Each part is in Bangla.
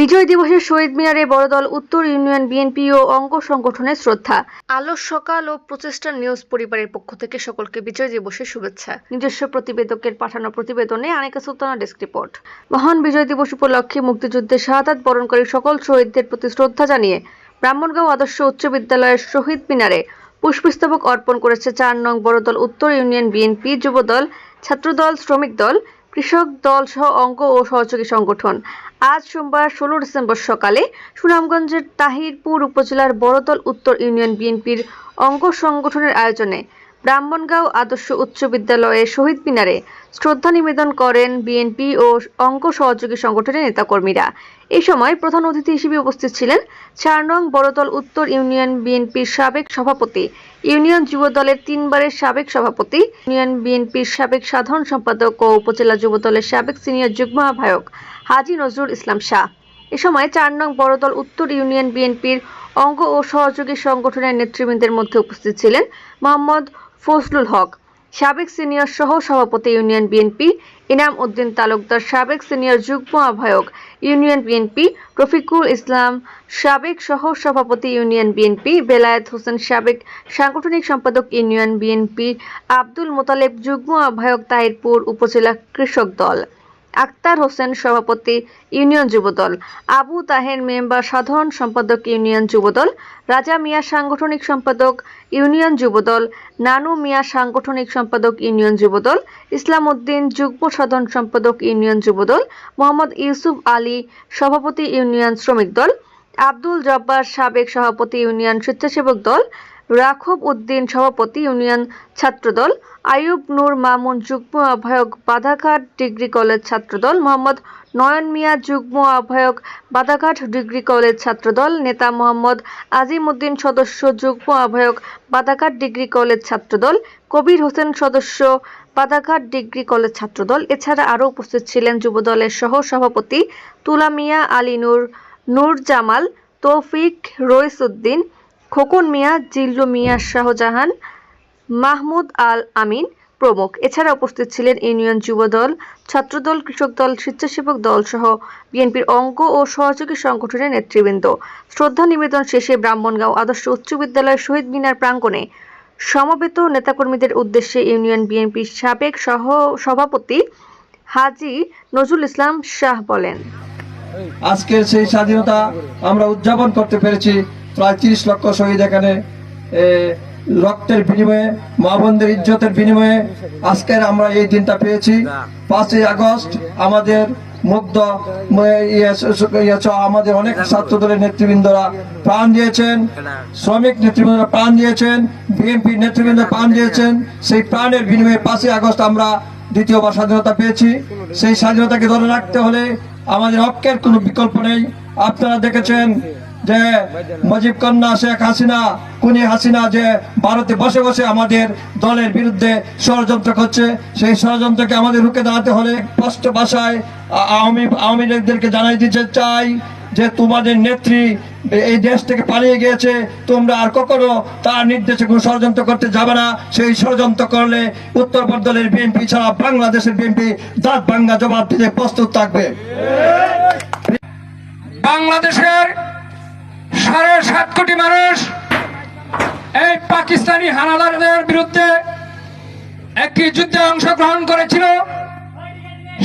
বিজয় দিবসে শহীদ মিনারে বড়দল উত্তর ইউনিয়ন বিএনপি ও অঙ্গ সংগঠনের শ্রদ্ধা। আলো সকাল ও প্রচেষ্টা নিউজ পরিবারের পক্ষ থেকে সকলকে বিজয় দিবসের শুভেচ্ছা। নিজস্ব প্রতিবেদকের পাঠানো প্রতিবেদনে আনিকা সুলতানা ডেস্ক রিপোর্ট। মহান বিজয় দিবস উপলক্ষে মুক্তিযুদ্ধে শাহাদাত বরণকারী সকল শহীদদের প্রতি শ্রদ্ধা জানিয়ে ব্রাহ্মণগাঁও আদর্শ উচ্চ বিদ্যালয়ের শহীদ মিনারে পুষ্পস্তবক অর্পণ করেছে চার নং বড়দল উত্তর ইউনিয়ন বিএনপি যুবদল ছাত্রদল শ্রমিক দল কৃষক দল সহ অঙ্গ ও সহযোগী সংগঠন। আজ সোমবার ষোলো ডিসেম্বর সকালে সুনামগঞ্জের তাহিরপুর উপজেলার বড়দল উত্তর ইউনিয়ন বিএনপির অঙ্গ সংগঠনের আয়োজনে ব্রাহ্মণগাঁও আদর্শ উচ্চ বিদ্যালয়ের শহীদ মিনারে শ্রদ্ধা নিবেদন করেন বিএনপি ও অঙ্গ সহযোগী সংগঠনের নেতাকর্মীরা। এই সময় প্রধান অতিথি হিসেবে উপস্থিত ছিলেন চার নং বড়দল উত্তর ইউনিয়ন বিএনপির সাবেক সভাপতি ইউনিয়ন যুব দলের তিনবারের সাবেক সভাপতি, ইউনিয়ন বিএনপির সাবেক সাধারণ সম্পাদক ও উপজেলা যুব দলের সাবেক সিনিয়র যুগ্ম আহ্বায়ক হাজি নজরুল ইসলাম শাহ। এ সময় চার নং বড়দল উত্তর ইউনিয়ন বিএনপির অঙ্গ ও সহযোগী সংগঠনের নেতৃবৃন্দের মধ্যে উপস্থিত ছিলেন মোহাম্মদ ফজলুল হক। সাবেক সিনিয়র সহ সভাপতি ইউনিয়ন বিএনপি, ইনাম উদ্দিন তালুকদার সাবেক সিনিয়র যুগ্ম আহ্বায়ক ইউনিয়ন বিএনপি, রফিকুল ইসলাম সাবেক সহ সভাপতি ইউনিয়ন বিএনপি, বেলায়েত হোসেন সাবেক সাংগঠনিক সম্পাদক ইউনিয়ন বিএনপি, আব্দুল মোতালেব যুগ্ম আহ্বায়ক তাহিরপুর উপজেলা কৃষক দল। আক্তার হোসেন সভাপতি ইউনিয়ন যুবদল, আবু তাহের মেম্বার সাধারণ সম্পাদক ইউনিয়ন যুবদল, রাজা মিয়া সাংগঠনিক সম্পাদক ইউনিয়ন যুবদল, নানু মিয়া সাংগঠনিক সম্পাদক ইউনিয়ন যুবদল ইসলাম উদ্দিন যুগ্ম সাধারণ সম্পাদক ইউনিয়ন যুবদল, মোহাম্মদ ইউসুফ আলী সভাপতি ইউনিয়ন শ্রমিক দল, আব্দুল জব্বার সাবেক সভাপতি ইউনিয়ন স্বেচ্ছাসেবক দল রাখব উদ্দিন সভাপতি ইউনিয়ন ছাত্রদল, আইয়ুব নূর মামুন যুগ্ম আহ্বায়ক বাধাঘাট ডিগ্রি কলেজ ছাত্রদল, মোহাম্মদ নয়ন মিয়া যুগ্ম আহ্বায়ক বাধাঘাট ডিগ্রি কলেজ ছাত্রদল, নেতা মোহাম্মদ আজিম উদ্দিন সদস্য যুগ্ম আহ্বায়ক বাধাঘাট ডিগ্রি কলেজ ছাত্রদল, কবির হোসেন সদস্য বাধাঘাট ডিগ্রি কলেজ ছাত্রদল। এছাড়া আরও উপস্থিত ছিলেন যুবদলের সহ সভাপতি তুলা মিয়া, আলী নূর নূর জামাল, তৌফিক রইস উদ্দিন খোকন মিয়া, জিল্লু মিয়া শাহজাহান, মাহমুদ আল আমিন প্রমুখ। এছাড়া উপস্থিত ছিলেন ইউনিয়ন যুবদল, ছাত্রদল, কৃষক দল, স্বেচ্ছাসেবক দল সহ বিএনপির অঙ্গ ও সহযোগী সংগঠনের নেতৃবৃন্দ। শ্রদ্ধা নিবেদন শেষে ব্রাহ্মণগাঁও আদর্শ উচ্চ বিদ্যালয় শহীদ মিনার প্রাঙ্গণে সমবেত নেতাকর্মীদের উদ্দেশ্যে ইউনিয়ন বিএনপির সাবেক সহ সভাপতি হাজি নজরুল ইসলাম শাহ বলেন, আজকের সেই স্বাধীনতা আমরা উদযাপন করতে পেরেছি। প্রায় তিরিশ লক্ষ শহীদ এখানে রক্তের বিনিময়ে, মা বোনদের ইজ্জতের বিনিময়ে আজকের আমরা এই দিনটা পেয়েছি। পাঁচই আগস্ট আমাদের মুগ্ধ ইয়ে ইয়ে আমাদের অনেক ছাত্র দলের নেতৃবৃন্দরা প্রাণ দিয়েছেন। শ্রমিক নেতৃবৃন্দরা প্রাণ দিয়েছেন। বিএনপি নেতৃবৃন্দ প্রাণ দিয়েছেন। সেই প্রাণের বিনিময়ে পাঁচই আগস্ট আমরা দ্বিতীয়বার স্বাধীনতা পেয়েছি। সেই স্বাধীনতাকে ধরে রাখতে হলে আমাদের ঐক্যের কোনো বিকল্প নেই। আপনারা দেখেছেন যে মজিব কন্যা শেখ হাসিনা, কুনি হাসিনা যে ভারতে বসে বসে আমাদের দলের বিরুদ্ধে ষড়যন্ত্র করছে, সেই ষড়যন্ত্রকে আমাদের রুখে দাঁড়াতে হলে স্পষ্ট ভাষায় আওয়ামী আওয়ামী লীগদেরকে জানাই দিতে চাই যে তোমাদের নেত্রী এই দেশ থেকে পালিয়ে গিয়েছে, তোমরা আর কখনো তার নির্দেশে কোনো ষড়যন্ত্র করতে যাবে না। সেই ষড়যন্ত্র করলে উত্তর দলের বিএনপি ছাড়া বাংলাদেশের বিএনপি দাঁত ভাঙ্গা জবাব দিতে প্রস্তুত থাকবে। বাংলাদেশের সাত কোটি মানুষ এই পাকিস্তানি হানাদারদের বিরুদ্ধে একটি যুদ্ধে অংশগ্রহণ করেছিল।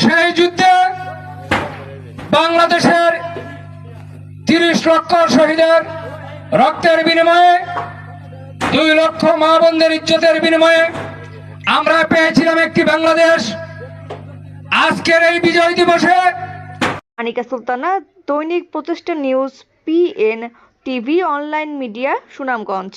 সেই যুদ্ধে বাংলাদেশের তিরিশ লক্ষ শহীদের রক্তের বিনিময়ে, দুই লক্ষ মা ইজ্জতের বিনিময়ে আমরা পেয়েছিলাম একটি বাংলাদেশ। আজকের এই বিজয় দিবসে Anika Sultana Dainik Pratishtha news PN TV online media Sunamganj.